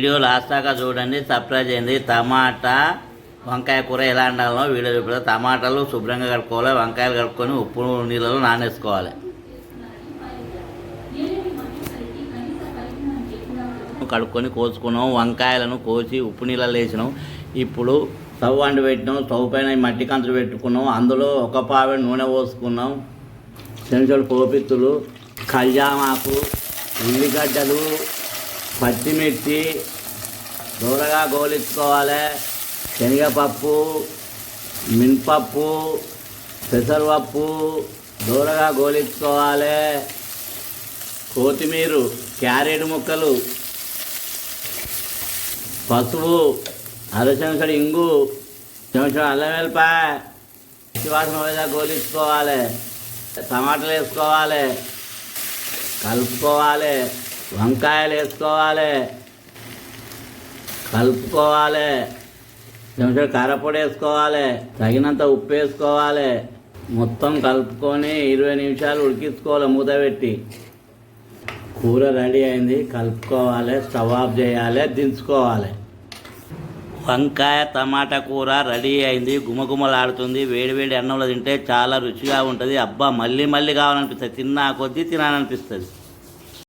Video last దాకా చూడండి surprise అయింది. టమాటా వంకాయ కూర ఎలా వండాలో వీడియో చూపిస్తారు టమాటాలు శుభ్రంగా కడుక్కోవాలి వంకాయలు కడుక్కొని ఉప్పు నీళ్ళలో నానేసుకోవాలి. కడుక్కొని కోసుకున్నాం వంకాయలను కోసి ఉప్పు నీళ్ళలో వేసినాం. ఇప్పుడు స్టవ్ వండి పెట్టినాం స్టవ్ పైన మట్టి కంచులు పెట్టుకున్నాం. అందులో ఒక పావి నూనె పోసుకున్నాం. చిన్న చిన్న కోపిత్తులు కళ్యామాకు ఉల్లిగడ్డలు పచ్చిమిర్చి దూరగా గోలించుకోవాలి శనగపప్పు మినపప్పు పెసరపప్పు దూరగా గోలించుకోవాలి కొత్తిమీర క్యారెట్ ముక్కలు పసుపు అర చెంచడు ఇంగు చెంచడు అల్లం వెల్లిపాయ పచ్చివాసన మీద గోలించుకోవాలి టమాటాలు వేసుకోవాలి. కలుపుకోవాలి. వంకాయలు వేసుకోవాలి కలుపుకోవాలి చెంచడు కారపొడి వేసుకోవాలి తగినంత ఉప్పు వేసుకోవాలి. మొత్తం కలుపుకొని ఇరవై నిమిషాలు ఉడికించుకోవాలి మూత పెట్టి. కూర రెడీ అయింది కలుపుకోవాలి స్టవ్ ఆఫ్ చేయాలి దించుకోవాలి. వంకాయ టమాటా కూర రెడీ అయింది గుమగుమలాడుతుంది వేడివేడి అన్నంలో తింటే చాలా రుచిగా ఉంటుంది. అబ్బా మళ్ళీ మళ్ళీ కావాలనిపిస్తుంది తిన్నా కొద్దీ తినాలనిపిస్తుంది.